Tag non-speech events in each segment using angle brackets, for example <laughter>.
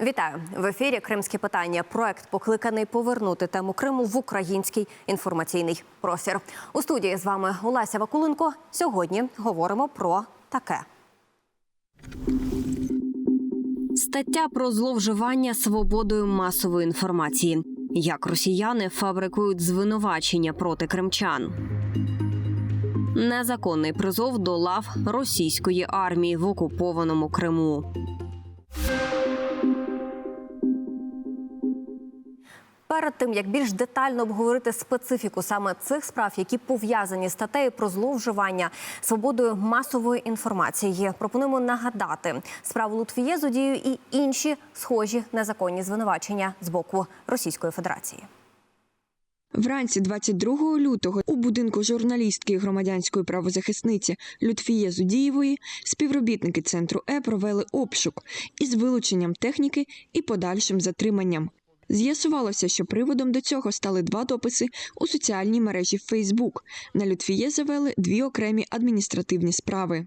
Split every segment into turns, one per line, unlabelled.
Вітаю в ефірі Кримські питання. Проект покликаний повернути тему Криму в український інформаційний простір. У студії з вами Олеся Вакуленко. Сьогодні говоримо про таке. Стаття про зловживання свободою масової інформації. Як росіяни фабрикують звинувачення проти кримчан. Незаконний призов до лав російської армії в окупованому Криму. Перед тим як більш детально обговорити специфіку саме цих справ, які пов'язані з статтею про зловживання свободою масової інформації, пропонуємо нагадати справу Лутфіє Зодію і інші схожі незаконні звинувачення з боку Російської Федерації.
Вранці 22 лютого у будинку журналістки і громадянської правозахисниці Лютфіє Зудієвої співробітники центру Е провели обшук із вилученням техніки і подальшим затриманням. З'ясувалося, що приводом до цього стали два дописи у соціальній мережі Facebook. На Лютфіє завели дві окремі адміністративні справи.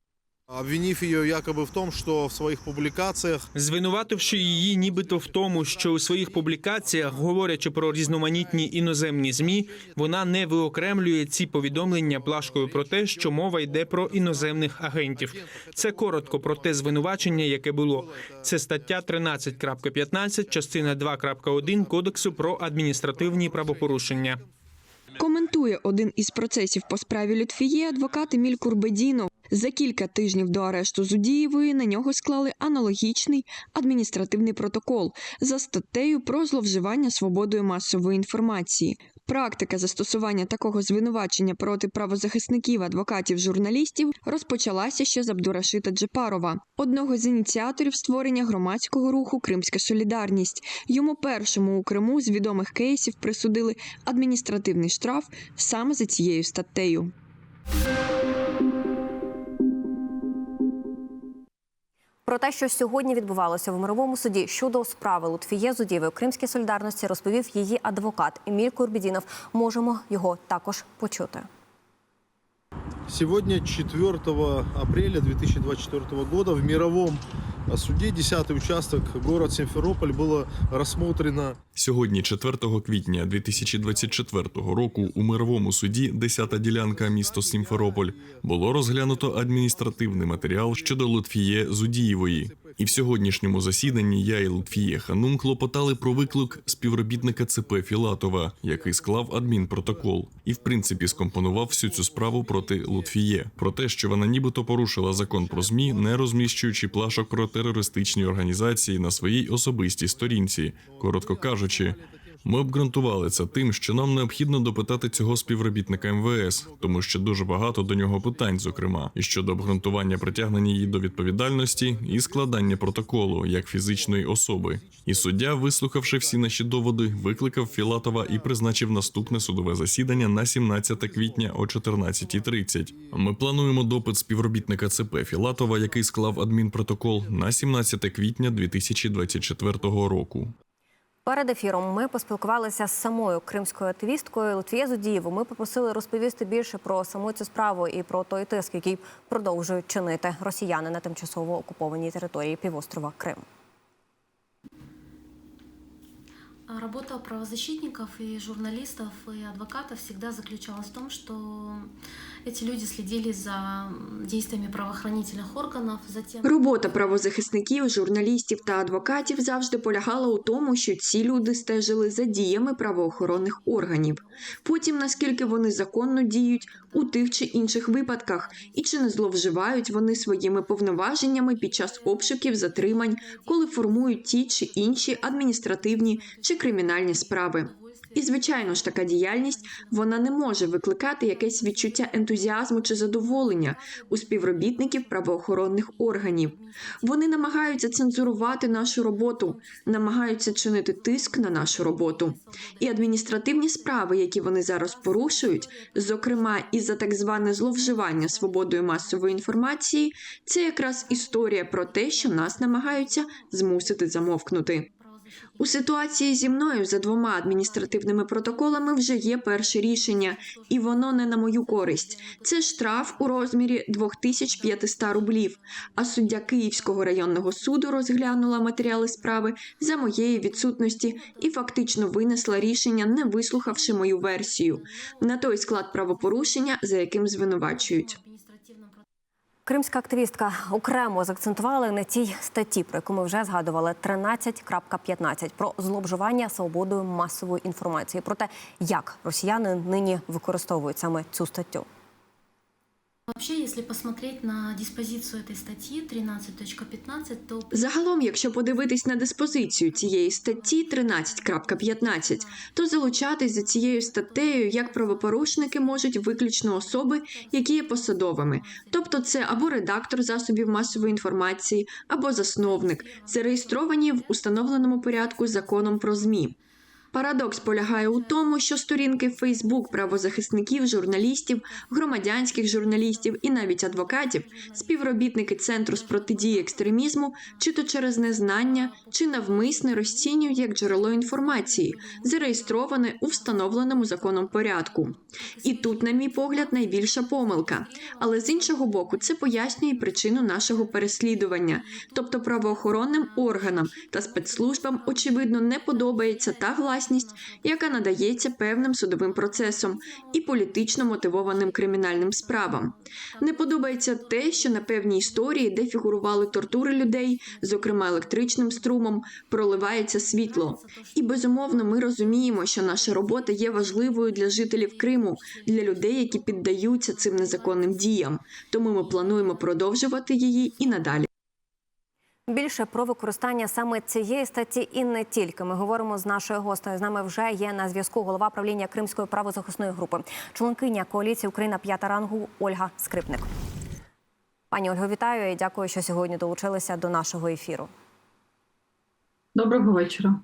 Обвинив ее якобы в том, что в своих публикациях
звинувативши її нібито в тому, що у своїх публікаціях, говорячи про різноманітні іноземні змі, вона не виокремлює ці повідомлення плашкою про те, що мова йде про іноземних агентів. Це коротко про те звинувачення, яке було. Це стаття 13.15, частина 2.1 Кодексу про адміністративні правопорушення.
Коментує один із процесів по справі Лютфіє адвокат Еміль Курбедінов. За кілька тижнів до арешту Зудієвої на нього склали аналогічний адміністративний протокол за статтею про зловживання свободою масової інформації. Практика застосування такого звинувачення проти правозахисників, адвокатів, журналістів розпочалася ще з Абдурашита Джепарова, одного з ініціаторів створення громадського руху Кримська Солідарність. Йому першому у Криму з відомих кейсів присудили адміністративний штраф саме за цією статтею.
Про те, що сьогодні відбувалося в мировому суді щодо справи Лутфіє у Кримській солідарності, розповів її адвокат Еміль Курбідінов. Можемо його також почути.
сегодня, 4 апреля 2024 года, в мировом а, суде 10 участок, город Симферополь, было рассмотрено.
Сьогодні, 4 квітня 2024 року, у мировому суді 10-та ділянка місто Сімферополь було розглянуто адміністративний матеріал щодо Лутфіє Зудієвої. І в сьогоднішньому засіданні я і Лутфіє Ханум клопотали про виклик співробітника ЦП Філатова, який склав адмінпротокол, і в принципі скомпонував всю цю справу проти Лутфіє про те, що вона нібито порушила закон про змі, не розміщуючи плашок про терористичні організації на своїй особистій сторінці. Коротко кажучи, ми обґрунтували це тим, що нам необхідно допитати цього співробітника МВС, тому що дуже багато до нього питань, зокрема, і щодо обґрунтування притягнення її до відповідальності і складання протоколу як фізичної особи. І суддя, вислухавши всі наші доводи, викликав Філатова і призначив наступне судове засідання на 17 квітня о 14.30. Ми плануємо допит співробітника ЦП Філатова, який склав адмінпротокол на 17 квітня 2024 року.
Перед ефіром ми поспілкувалися з самою кримською активісткою Лутфіє Зудієву. Ми попросили розповісти більше про саму цю справу і про той тиск, який продовжують чинити росіяни на тимчасово окупованій території півострова Крим.
Работа правозащитников и журналистов и адвокатов всегда заключалась в том, что эти люди следили за действиями правоохранительных органов, за
Робота правозахисників, журналістів та адвокатів завжди полягала у тому, що ці люди стежили за діями правоохоронних органів, потім наскільки вони законно діють у тих чи інших випадках, і чи не зловживають вони своїми повноваженнями під час обшуків, затримань, коли формують ті чи інші адміністративні чи кримінальні справи. І звичайно ж, така діяльність вона не може викликати якесь відчуття ентузіазму чи задоволення у співробітників правоохоронних органів. Вони намагаються цензурувати нашу роботу, намагаються чинити тиск на нашу роботу. І адміністративні справи, які вони зараз порушують, зокрема і за так зване зловживання свободою масової інформації, це якраз історія про те, що нас намагаються змусити замовкнути. У ситуації зі мною за двома адміністративними протоколами вже є перше рішення, і воно не на мою користь. Це штраф у розмірі 2500 рублів. А суддя Київського районного суду розглянула матеріали справи за моєї відсутності і фактично винесла рішення, не вислухавши мою версію на той склад правопорушення, за яким звинувачують.
Кримська активістка окремо заакцентувала на цій статті, про яку ми вже згадували 13.15 про зловживання свободою масової інформації, про те, як росіяни нині використовують саме цю статтю.
Вообще, если посмотреть на диспозицию этой статьи 13.15, то
Загалом, якщо подивитись на диспозицію цієї статті 13.15, то залучатись за цією статтею як правопорушники можуть виключно особи, які є посадовими, тобто це або редактор засобів масової інформації, або засновник, зареєстровані в установленому порядку законом про ЗМІ. Парадокс полягає у тому, що сторінки Фейсбук правозахисників, журналістів, громадянських журналістів і навіть адвокатів, співробітники центру з протидії екстремізму, чи то через незнання, чи навмисне розцінюють як джерело інформації, зареєстроване у встановленому законом порядку. І тут, на мій погляд, найбільша помилка. Але з іншого боку, це пояснює причину нашого переслідування, тобто правоохоронним органам та спецслужбам, очевидно, не подобається та гласність, яка надається певним судовим процесом і політично мотивованим кримінальним справам. Не подобається те, що на певній історії, де фігурували тортури людей, зокрема електричним струмом, проливається світло. І безумовно, ми розуміємо, що наша робота є важливою для жителів Криму, для людей, які піддаються цим незаконним діям. Тому ми плануємо продовжувати її і надалі.
Більше про використання саме цієї статті і не тільки. Ми говоримо з нашою гостею. З нами вже є на зв'язку голова правління Кримської правозахисної групи, членкиня коаліції Україна п'ята рангу Ольга Скрипник. Пані Ольго, вітаю і дякую, що сьогодні долучилися до нашого ефіру.
Доброго вечора.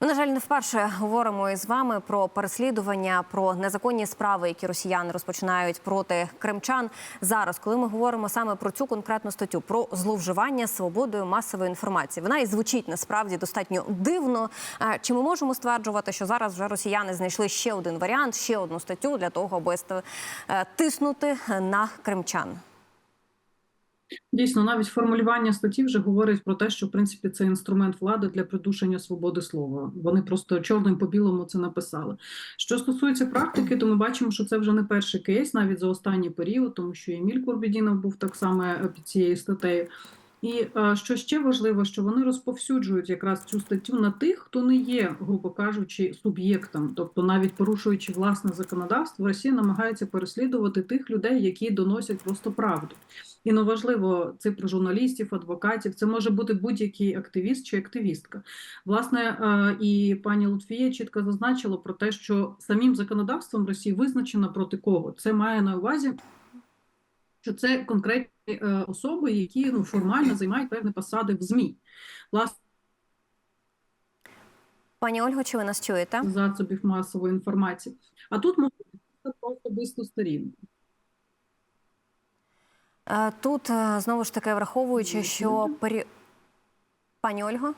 Ми, на жаль, не вперше говоримо із вами про переслідування, про незаконні справи, які росіяни розпочинають проти кримчан. Зараз, коли ми говоримо саме про цю конкретну статтю, про зловживання свободою масової інформації, вона і звучить насправді достатньо дивно. Е, Чи ми можемо стверджувати, що зараз вже росіяни знайшли ще один варіант, ще одну статтю для того, аби е, тиснути на кримчан?
Дійсно, навіть формулювання статті вже говорить про те, що в принципі це інструмент влади для придушення свободи слова. Вони просто чорним по білому це написали. Що стосується практики, то ми бачимо, що це вже не перший кейс, навіть за останній період, тому що Еміль Курбідінов був так само е, під цією статтею. І е, що ще важливо, що вони розповсюджують якраз цю статтю на тих, хто не є, грубо кажучи, суб'єктом, тобто навіть порушуючи власне законодавство, Росія намагається переслідувати тих людей, які доносять просто правду. І ну важливо це про журналістів, адвокатів. Це може бути будь-який активіст чи активістка. Власне, е, і пані Лутфія чітко зазначила про те, що самим законодавством Росії визначено проти кого. Це має на увазі, що це конкретні е, особи, які ну формально займають певні посади в ЗМІ. Власне,
Пані Ольго, чи ви нас чуєте?
засобів масової інформації. А тут можна про особисту сторінку.
Тут е, знову ж таки враховуючи, що пері... пані Ольго.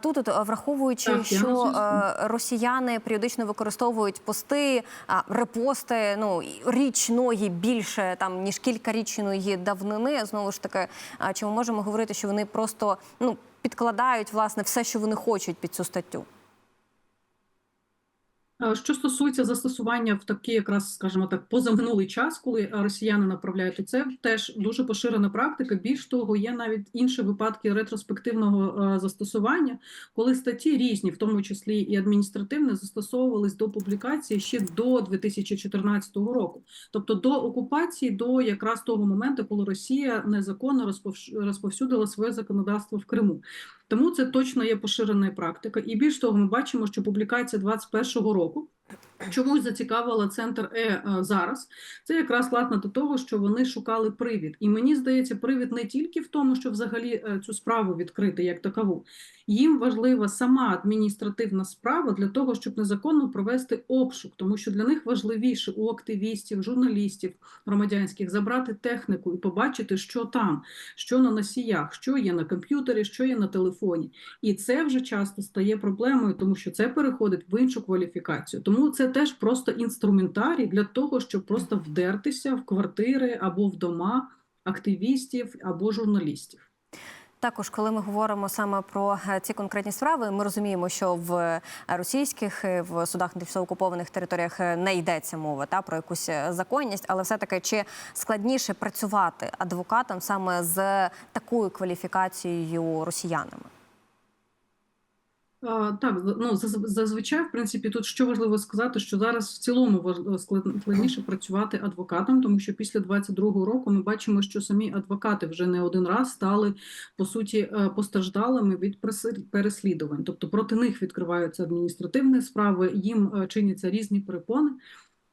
Тут, е, враховуючи, що е, росіяни періодично використовують пости, репости, ну річної більше там ніж кілька річної давнини. Знову ж таки, чи ми можемо говорити, що вони просто ну підкладають власне все, що вони хочуть під цю статтю?
Що стосується застосування в такий якраз, скажімо так, позаминулий час, коли е, росіяни направляють, то це теж дуже поширена практика. Більш того, є навіть інші випадки ретроспективного е, застосування, коли статті різні, в тому числі і адміністративні, застосовувались до публікації ще до 2014 року, тобто до окупації, до якраз того моменту, коли Росія незаконно розповсюдила своє законодавство в Криму. Тому це точно є поширена практика. І більш того, ми бачимо, що публікація 21-го року Чомусь зацікавила центр Е е, зараз. Це якраз власне до того, що вони шукали привід. І мені здається, привід не тільки в тому, що взагалі е, цю справу відкрити як такову. Їм важлива сама адміністративна справа для того, щоб незаконно провести обшук, тому що для них важливіше у активістів, журналістів громадянських забрати техніку і побачити, що там, що на носіях, що є на комп'ютері, що є на телефоні. І це вже часто стає проблемою, тому що це переходить в іншу кваліфікацію. Тому це теж просто інструментарій для того, щоб просто вдертися в квартири або в дома активістів або журналістів.
Також, коли ми говоримо саме про е, ці конкретні справи, ми розуміємо, що в е, російських е, в судах на тимчасово окупованих територіях не йдеться мова та про якусь законність, але все таки чи складніше працювати адвокатам саме з такою кваліфікацією росіянами?
Так, ну зазвичай, в принципі, тут що важливо сказати, що зараз в цілому важ- складніше працювати адвокатом, тому що після 22-го року ми бачимо, що самі адвокати вже не один раз стали по суті е, постраждалими від переслідувань. Тобто проти них відкриваються адміністративні справи, їм е, чиняться різні перепони.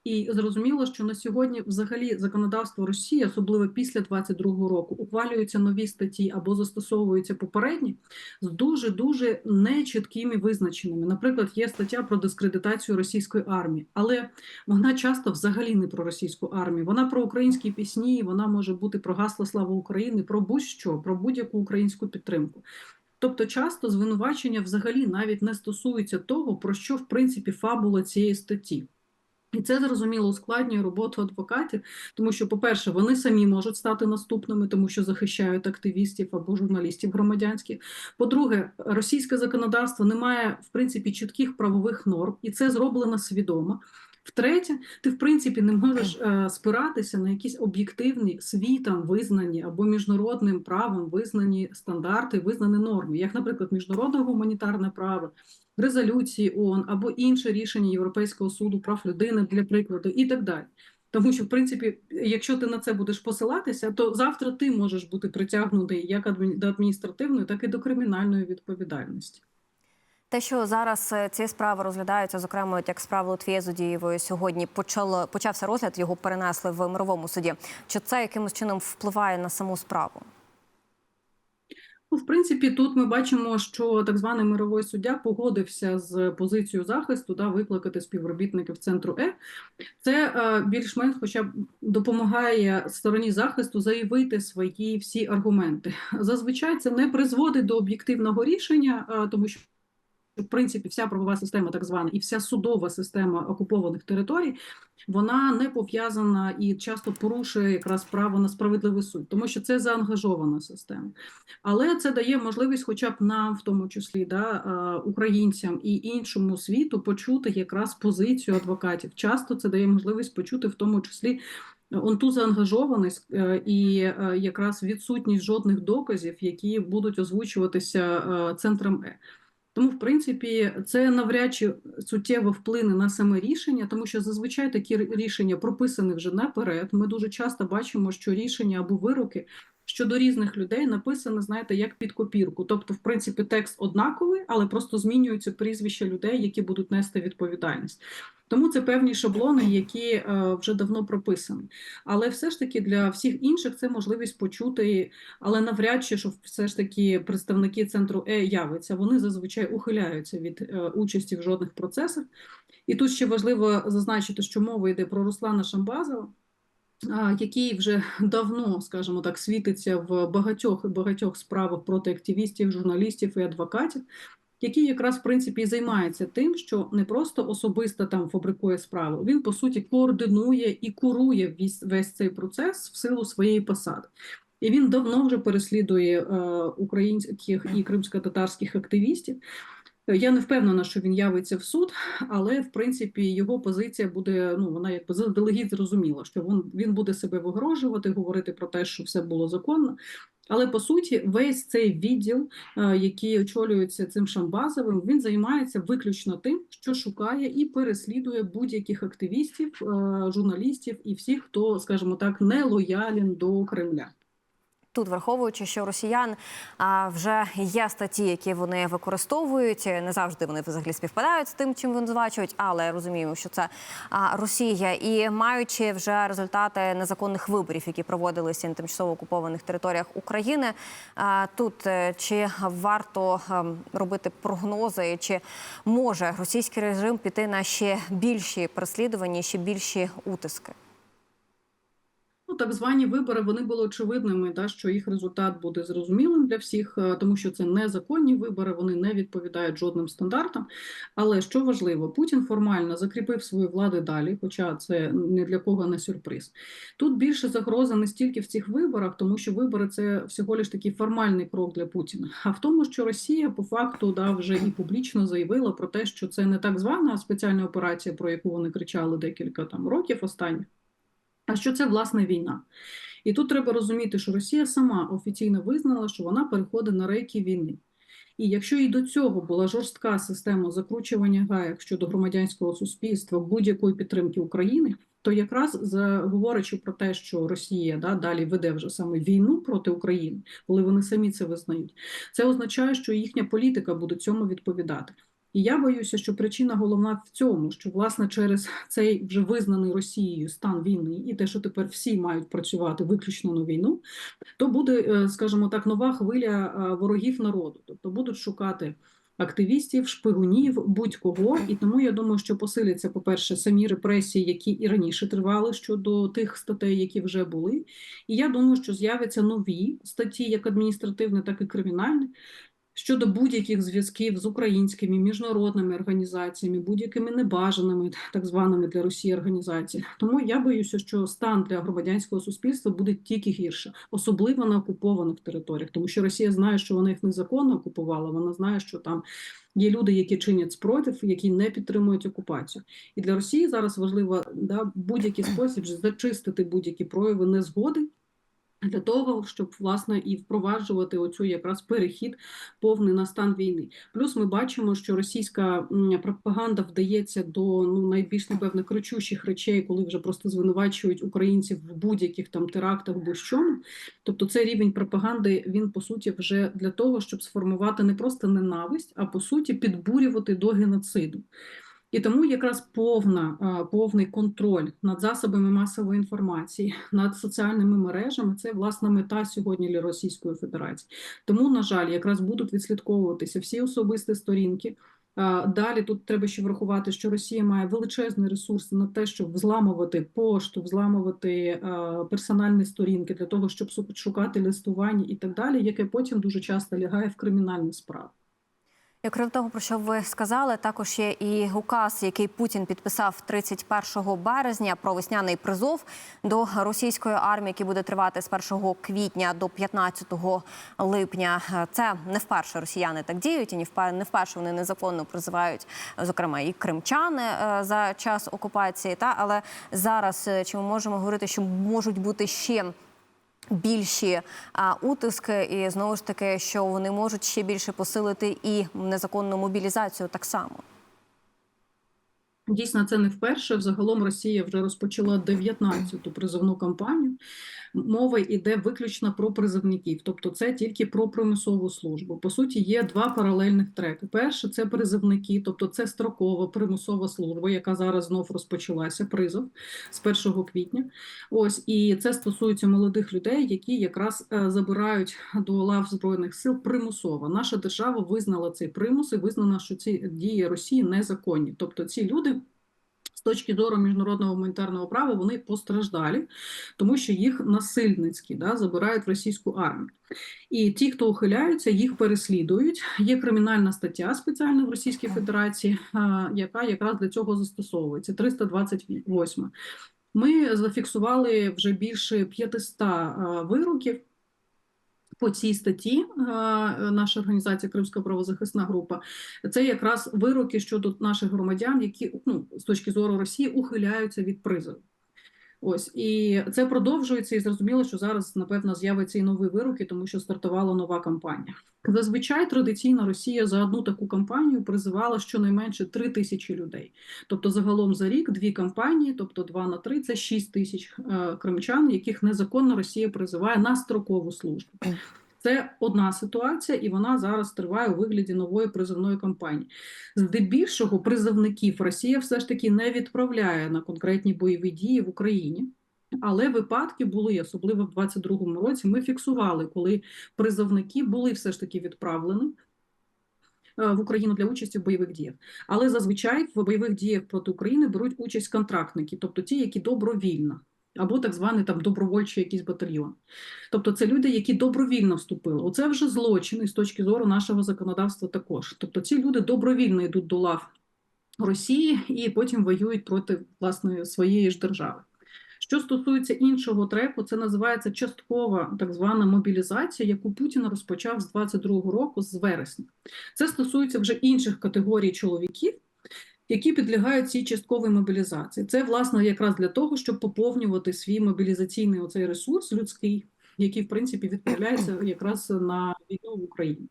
І зрозуміло, що на сьогодні взагалі законодавство Росії, особливо після 22-го року, ухвалюються нові статті або застосовуються попередні з дуже дуже нечіткими визначеннями. Наприклад, є стаття про дискредитацію російської армії, але вона часто взагалі не про російську армію. Вона про українські пісні, вона може бути про гасла Слава України, про будь-що, про будь-яку українську підтримку. Тобто, часто звинувачення взагалі навіть не стосується того, про що в принципі фабула цієї статті. І це зрозуміло ускладнює роботу адвокатів, тому що, по-перше, вони самі можуть стати наступними, тому що захищають активістів або журналістів громадянських. По-друге, російське законодавство не має в принципі чітких правових норм, і це зроблено свідомо. Втретє, ти в принципі не можеш <clears throat> е, спиратися на якісь об'єктивні світом визнані або міжнародним правом визнані стандарти, визнані норми, як, наприклад, міжнародне гуманітарне право, резолюції ООН або інше рішення Європейського суду прав людини для прикладу, і так далі. Тому що, в принципі, якщо ти на це будеш посилатися, то завтра ти можеш бути притягнутий як до адміністративної, так і до кримінальної відповідальності.
Те, що зараз е, ці справи розглядаються, зокрема, як справа Лутфія Зудієвої сьогодні почало почався розгляд, його перенесли в мировому суді. Чи це якимось чином впливає на саму справу?
Ну, в принципі, тут ми бачимо, що так званий мировий суддя погодився з позицією захисту да, викликати співробітників центру Е. Це е, більш-менш хоча б допомагає стороні захисту заявити свої всі аргументи. Зазвичай це не призводить до об'єктивного рішення, е, тому що. В принципі, вся правова система, так звана, і вся судова система окупованих територій, вона не пов'язана і часто порушує якраз право на справедливий суд, тому що це заангажована система. Але це дає можливість, хоча б нам, в тому числі, да, українцям і іншому світу, почути якраз позицію адвокатів. Часто це дає можливість почути, в тому числі. Он ту заангажованість е, і е, якраз відсутність жодних доказів, які будуть озвучуватися е, центром Е. Тому, в принципі, це навряд чи суттєво вплине на саме рішення, тому що зазвичай такі рішення прописані вже наперед. Ми дуже часто бачимо, що рішення або вироки щодо різних людей написані, знаєте, як під копірку. Тобто, в принципі, текст однаковий, але просто змінюються прізвища людей, які будуть нести відповідальність. Тому це певні шаблони, які е, вже давно прописані. Але все ж таки для всіх інших це можливість почути але навряд чи що все ж таки представники центру Е являться. Вони зазвичай ухиляються від е, участі в жодних процесах. І тут ще важливо зазначити, що мова йде про Руслана Шамбазова, який вже давно, скажімо так, світиться в багатьох багатьох справах проти активістів, журналістів і адвокатів. Який якраз в принципі і займається тим, що не просто особисто там фабрикує справу, він по суті координує і курує весь, весь цей процес в силу своєї посади. І він давно вже переслідує е, українських і кримсько-татарських активістів. Я не впевнена, що він явиться в суд, але в принципі його позиція буде ну вона якби заздалегідь зрозуміла, що він, він буде себе вигрожувати, говорити про те, що все було законно. Але по суті, весь цей відділ, е, який очолюється цим Шамбазовим, він займається виключно тим, що шукає і переслідує будь-яких активістів, е, журналістів і всіх, хто, скажімо так, не лоялен до Кремля.
Тут враховуючи, що росіян а, вже є статті, які вони використовують. Не завжди вони взагалі співпадають з тим, чим вони звачують, але розуміємо, що це а, Росія, і маючи вже результати незаконних виборів, які проводилися на тимчасово окупованих територіях України. А, тут е, чи варто ем, робити прогнози, чи може російський режим піти на ще більші переслідування, ще більші утиски?
Ну, так звані вибори вони були очевидними, да, що їх результат буде зрозумілим для всіх, е, тому що це незаконні вибори, вони не відповідають жодним стандартам. Але що важливо, Путін формально закріпив свою владу далі, хоча це не для кого не сюрприз. Тут більше загроза не стільки в цих виборах, тому що вибори це всього лиш такий формальний крок для Путіна, а в тому, що Росія по факту да, вже і публічно заявила про те, що це не так звана спеціальна операція, про яку вони кричали декілька там років останніх а що це власне війна. І тут треба розуміти, що Росія сама офіційно визнала, що вона переходить на рейки війни. І якщо і до цього була жорстка система закручування гаек щодо громадянського суспільства будь-якої підтримки України, то якраз говорячи про те, що Росія да, далі веде вже саме війну проти України, коли вони самі це визнають, це означає, що їхня політика буде цьому відповідати. І я боюся, що причина головна в цьому, що власне через цей вже визнаний Росією стан війни і те, що тепер всі мають працювати виключно на війну, то буде, е, скажімо так, нова хвиля е, ворогів народу, тобто будуть шукати. Активістів, шпигунів, будь-кого, і тому я думаю, що посиляться, по-перше, самі репресії, які і раніше тривали щодо тих статей, які вже були. І я думаю, що з'являться нові статті, як адміністративні, так і кримінальні, щодо будь-яких зв'язків з українськими міжнародними організаціями, будь-якими небажаними <laughs> так званими для Росії організаціями. Тому я боюся, що стан для громадянського суспільства буде тільки гірше, особливо на окупованих територіях, тому що Росія знає, що вона їх незаконно окупувала. Вона знає, що там є люди, які чинять спротив, які не підтримують окупацію. І для Росії зараз важливо да, будь-який спосіб зачистити будь-які прояви незгоди для того, щоб власне і впроваджувати оцю якраз перехід повний на стан війни. Плюс ми бачимо, що російська пропаганда вдається до ну найбільш напевно кричущих речей, коли вже просто звинувачують українців в будь-яких там терактах, будь-чому. Тобто, цей рівень пропаганди він по суті вже для того, щоб сформувати не просто ненависть, а по суті підбурювати до геноциду. І тому якраз повна, повний контроль над засобами масової інформації, над соціальними мережами це власна мета сьогодні для Російської Федерації. Тому, на жаль, якраз будуть відслідковуватися всі особисті сторінки. Далі тут треба ще врахувати, що Росія має величезний ресурс на те, щоб взламувати пошту, взламувати персональні сторінки для того, щоб шукати листування і так далі, яке потім дуже часто лягає в кримінальні справи.
І крім того, про що ви сказали, також є і указ, який Путін підписав 31 березня про весняний призов до російської армії, який буде тривати з 1 квітня до 15 липня. Це не вперше росіяни так діють, і не вперше вони незаконно призивають, зокрема, і кримчани е, за час окупації. Та але зараз е, чи ми можемо говорити, що можуть бути ще більші а, утиски, і знову ж таки, що вони можуть ще більше посилити і незаконну мобілізацію так само.
Дійсно, це не вперше. Взагалом Росія вже розпочала 19-ту призовну кампанію. Мова йде виключно про призовників, тобто це тільки про примусову службу. По суті, є два паралельних треки. Перше це призовники, тобто це строкова примусова служба, яка зараз знов розпочалася. Призов з 1 квітня. Ось і це стосується молодих людей, які якраз е, забирають до лав збройних сил примусово. Наша держава визнала цей примус і визнана, що ці дії Росії незаконні. Тобто ці люди. З точки зору міжнародного гуманітарного права вони постраждалі, тому що їх насильницькі да, забирають в російську армію. І ті, хто ухиляються, їх переслідують. Є кримінальна стаття спеціальна в Російській Федерації, яка якраз для цього застосовується. 328. Ми зафіксували вже більше 500 вироків по цій статті е, наша організація Кримська правозахисна група, це якраз вироки щодо наших громадян, які ну, з точки зору Росії ухиляються від призову. Ось і це продовжується, і зрозуміло, що зараз напевно з'явиться і нові вироки, тому що стартувала нова кампанія. Зазвичай традиційно Росія за одну таку кампанію призивала щонайменше 3 тисячі людей. Тобто, загалом за рік дві кампанії, тобто 2 на 3 – це 6 тисяч е, кримчан, яких незаконно Росія призиває на строкову службу. Це одна ситуація, і вона зараз триває у вигляді нової призовної кампанії. Здебільшого призовників Росія все ж таки не відправляє на конкретні бойові дії в Україні. Але випадки були, особливо в 22-му році. Ми фіксували, коли призовники були все ж таки відправлені е, в Україну для участі в бойових діях. Але зазвичай в бойових діях проти України беруть участь контрактники, тобто ті, які добровільно, або так званий там добровольчий якийсь батальйон. Тобто це люди, які добровільно вступили. Оце вже злочин з точки зору нашого законодавства також. Тобто ці люди добровільно йдуть до лав Росії і потім воюють проти власне своєї ж держави. Що стосується іншого треку, це називається часткова так звана мобілізація, яку Путін розпочав з 22-го року, з вересня. Це стосується вже інших категорій чоловіків, які підлягають цій частковій мобілізації. Це власне якраз для того, щоб поповнювати свій мобілізаційний оцей ресурс людський, який в принципі відправляється якраз на війну в Україні.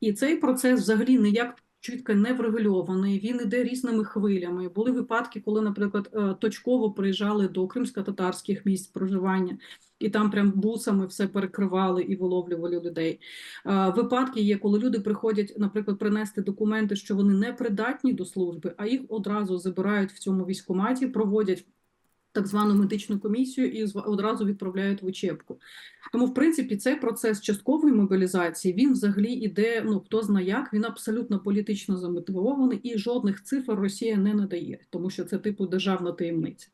І цей процес взагалі ніяк чітко не врегульований, він іде різними хвилями. Були випадки, коли, наприклад, е, точково приїжджали до кримсько-татарських місць проживання, і там прям бусами все перекривали і виловлювали людей. Е, Випадки є, коли люди приходять, наприклад, принести документи, що вони не придатні до служби, а їх одразу забирають в цьому військкоматі, проводять. Так звану медичну комісію і одразу відправляють в учебку. Тому, в принципі, цей процес часткової мобілізації він взагалі іде. Ну хто знає як, він абсолютно політично замотивований, і жодних цифр Росія не надає, тому що це типу державна таємниця.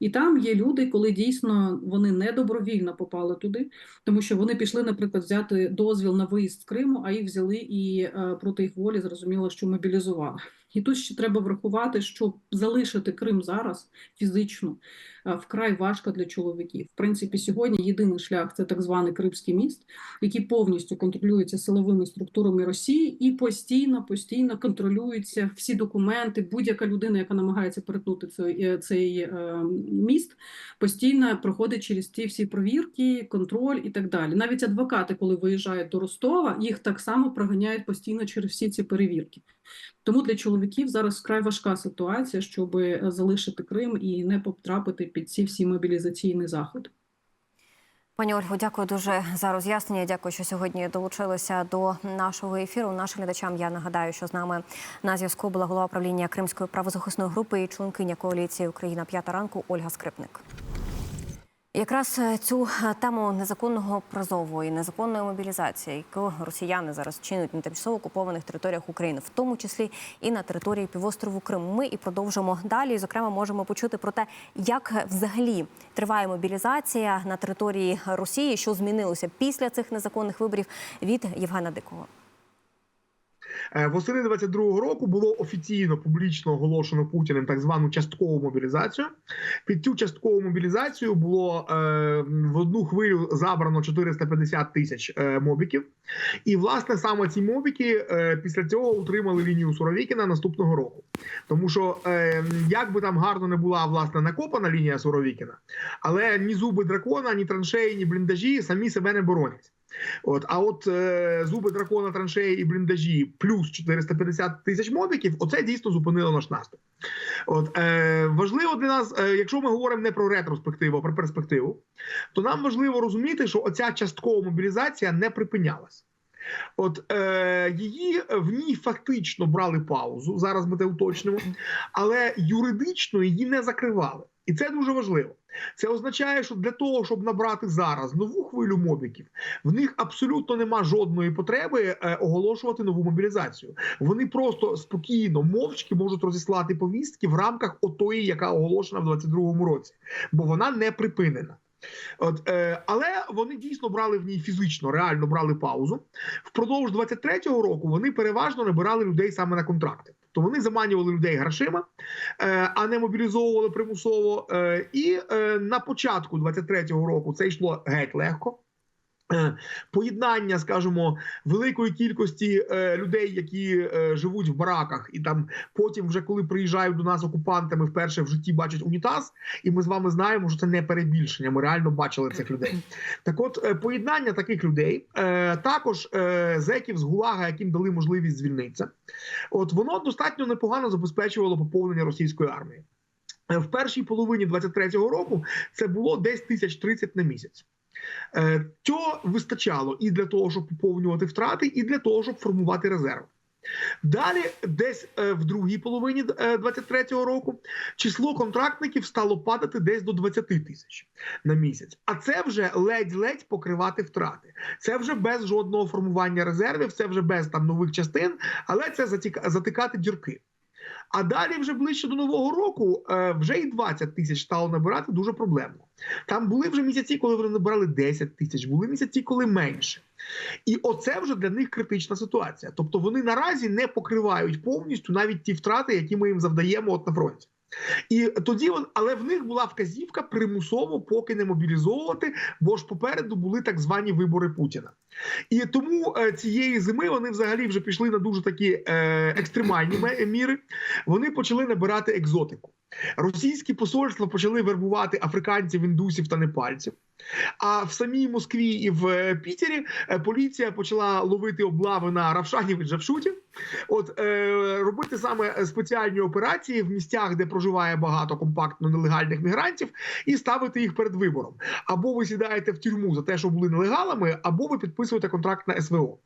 І там є люди, коли дійсно вони не добровільно попали туди, тому що вони пішли, наприклад, взяти дозвіл на виїзд з Криму, а їх взяли і е, проти їх волі зрозуміло, що мобілізували. І тут ще треба врахувати, що залишити Крим зараз фізично вкрай важко для чоловіків. В принципі, сьогодні єдиний шлях це так званий Кримський міст, який повністю контролюється силовими структурами Росії і постійно, постійно контролюються всі документи. Будь-яка людина, яка намагається перетнути цей, е, цей е, міст, постійно проходить через ті всі провірки, контроль і так далі. Навіть адвокати, коли виїжджають до Ростова, їх так само проганяють постійно через всі ці перевірки. Тому для чоловіків зараз вкрай важка ситуація, щоб залишити Крим і не потрапити під ці всі мобілізаційні заходи.
Пані Ольго, дякую дуже за роз'яснення. Дякую, що сьогодні долучилися до нашого ефіру. Нашим глядачам я нагадаю, що з нами на зв'язку була голова правління Кримської правозахисної групи і членкиня коаліції Україна п'ята ранку Ольга Скрипник. Якраз е, цю е, тему незаконного призову і незаконної мобілізації, яку росіяни зараз чинять на тимчасово окупованих територіях України, в тому числі і на території півострову Крим. Ми і продовжимо далі. Зокрема, можемо почути про те, як взагалі триває мобілізація на території Росії, що змінилося після цих незаконних виборів від Євгена Дикого.
Е, Восени 22-го року було офіційно публічно оголошено Путіним так звану часткову мобілізацію. Під цю часткову мобілізацію було е, в одну хвилю забрано 450 тисяч е, мобіків. І власне саме ці мобіки е, після цього утримали лінію Суровікіна наступного року. Тому що е, як би там гарно не була власне накопана лінія Суровікіна, але ні зуби дракона, ні траншеї, ні бліндажі самі себе не боронять. От, а от е, зуби дракона, траншеї і бліндажі плюс 450 тисяч мобіків, оце дійсно зупинило наш наступ. От е, важливо для нас, е, якщо ми говоримо не про ретроспективу, а про перспективу, то нам важливо розуміти, що оця часткова мобілізація не припинялась. От е, її в ній фактично брали паузу. Зараз ми це уточнимо, але юридично її не закривали. І це дуже важливо. Це означає, що для того, щоб набрати зараз нову хвилю мобіків, в них абсолютно нема жодної потреби е, оголошувати нову мобілізацію. Вони просто спокійно, мовчки можуть розіслати повістки в рамках отої, яка оголошена в 22-му році, бо вона не припинена. От, е, але вони дійсно брали в ній фізично, реально брали паузу. Впродовж 23-го року вони переважно набирали людей саме на контракти. То вони заманювали людей грошима, е, а не мобілізовували примусово. Е, і е, на початку 23-го року це йшло геть легко. Поєднання, скажімо, великої кількості е, людей, які е, живуть в бараках, і там потім, вже коли приїжджають до нас окупантами, вперше в житті бачать унітаз, і ми з вами знаємо, що це не перебільшення. Ми реально бачили цих людей. Так, от е, поєднання таких людей, е, також е, зеків з ГУЛАГа, яким дали можливість звільнитися, от воно достатньо непогано забезпечувало поповнення російської армії. Е, В першій половині 23-го року це було десь тисяч 30 на місяць. Е, Цього вистачало і для того, щоб поповнювати втрати, і для того, щоб формувати резерв. Далі, десь е, в другій половині е, 23-го року, число контрактників стало падати десь до 20 тисяч на місяць. А це вже ледь-ледь покривати втрати. Це вже без жодного формування резервів, це вже без там нових частин, але це затикати дірки. А далі, вже ближче до нового року, е, вже і 20 тисяч стало набирати дуже проблемно. Там були вже місяці, коли вони набирали 10 тисяч, були місяці, коли менше. І оце вже для них критична ситуація. Тобто вони наразі не покривають повністю навіть ті втрати, які ми їм завдаємо от на фронті. І тоді вон, але в них була вказівка примусово поки не мобілізовувати, бо ж попереду були так звані вибори Путіна. І тому е, цієї зими вони взагалі вже пішли на дуже такі е, екстремальні міри. Вони почали набирати екзотику. Російські посольства почали вербувати африканців, індусів та непальців. А в самій Москві і в е, Пітері е, поліція почала ловити облави на Равшанів і Джавшуті. От е, робити саме спеціальні операції в місцях, де проживає багато компактно нелегальних мігрантів, і ставити їх перед вибором. Або ви сідаєте в тюрму за те, що були нелегалами, або ви підписуєте контракт на СВО.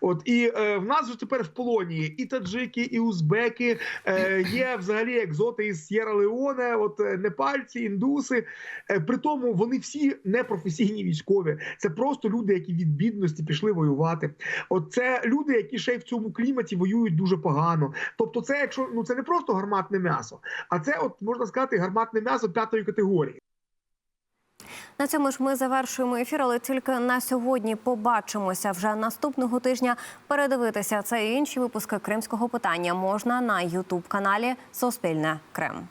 От і е, в нас вже тепер в полоні і таджики, і узбеки, е, є взагалі екзоти із Сєра Леоне, от е, непальці, індуси. Е, при тому вони всі не професійні військові. Це просто люди, які від бідності пішли воювати. От це люди, які ще й в цьому кліматі воюють дуже погано. Тобто, це якщо ну це не просто гарматне м'ясо, а це, от можна сказати, гарматне м'ясо п'ятої категорії.
На цьому ж ми завершуємо ефір, але тільки на сьогодні побачимося вже наступного тижня. Передивитися це і інші випуски кримського питання можна на Ютуб каналі Суспільне Крим.